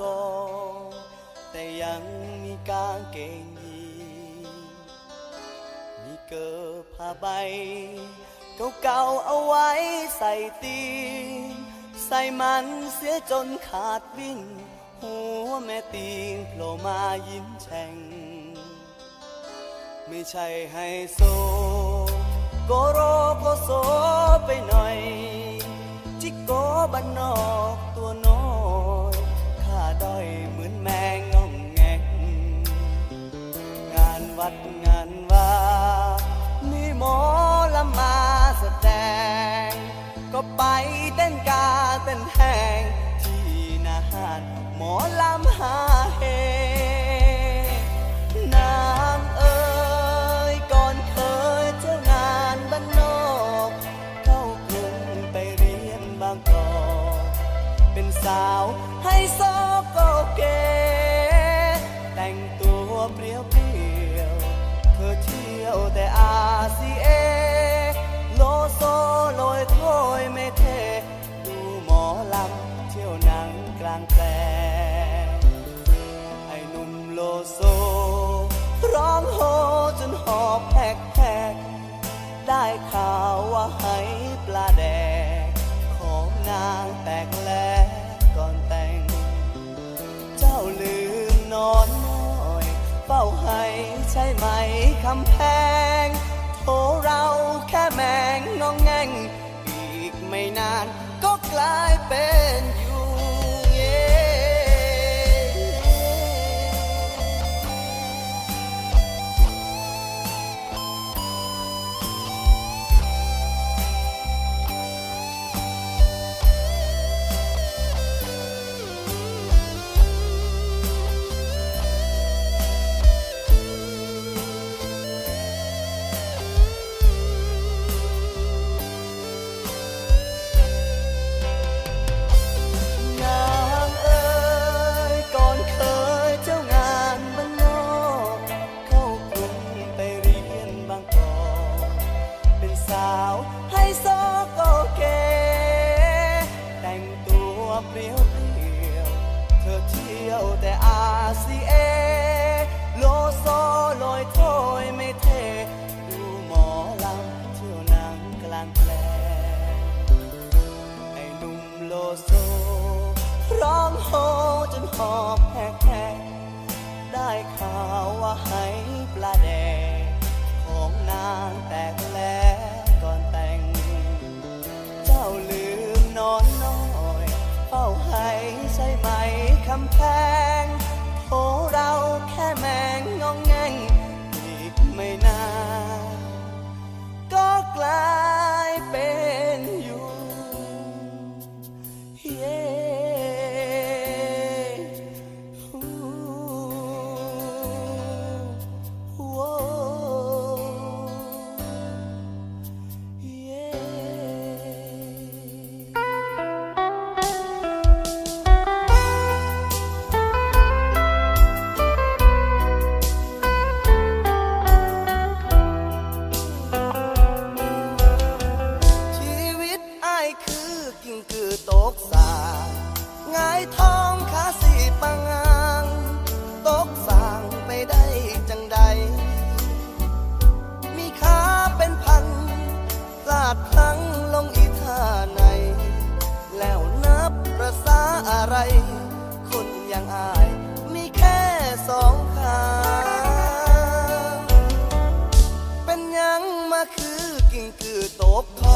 ก่อแต่ยังมีกางเกงยีมีเกิดผ้าใบ เก่าๆเอาไว้ใส่ตีนใส่มันเสียจนขาดวิ่ง หัวแม่ตีนโผล่มายิ้มแฉ่ง ไม่ใช่ให้โซโกโรโกโซาลืมนอนน้อยเฝ้าให้ใช่ไหมคำแพงโทเราแค่แมงงองแงงอีกไม่นานก็กลายเป็น หอมแพงๆได้ข่าวว่าให้ปลาแดงของนางแตกแล้วก่อนแต่ง เจ้าลืมนอนน้อยเฝ้าให้ใช่ไหมคำแพงโอเราแค่แมง ตบเข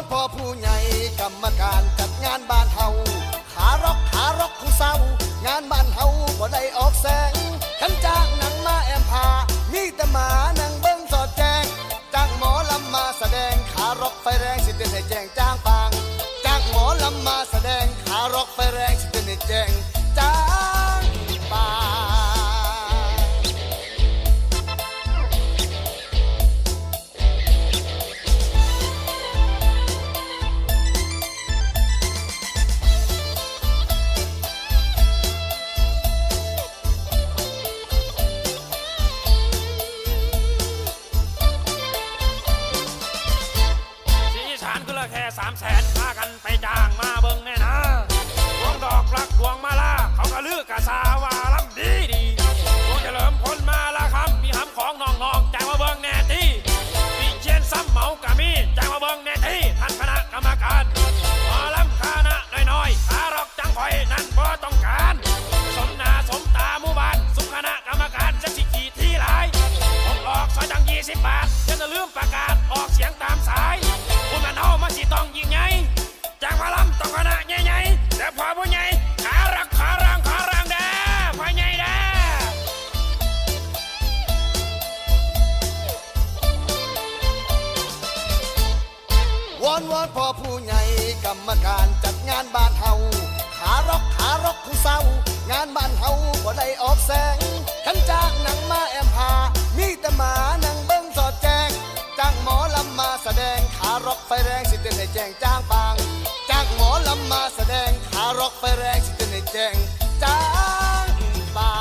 อนพ่อผู้ใหญ่กรรมการจัดงานบ้านเฮาขาร็อกขาร็อกผู้เศร้างานบ้านเฮาบ่ได้ออกแสงขันจ้างหนังมาแอมพา มีแต่หมานังเบิ้งสอดแจ้งจ้างหมอลำมาแสดงขาร็อกไฟแรงสิเต้นให้แจ้งจ้างปางจ้างหมอลำมาแสดงขาร็อกไฟแรงสิเต้นให้แจ้ง อนพ่อผู้ใหญ่กรรมการจัดงานบ้านเฮาขาร็อกขาร็อกผู้เศร้างานบ้านเฮาบ่ได้ออกแสงขันจ้างหนังมาแอมพามีแต่หมานังเบิ้งสอดแจงจ้างหมอลำมาแสดงขาร็อกไฟแรงสิเต้นให้แจงจ้างปางจ้างหมอลำมาแสดงขาร็อกไฟแรงสิเต้นให้แจงจ้างปาง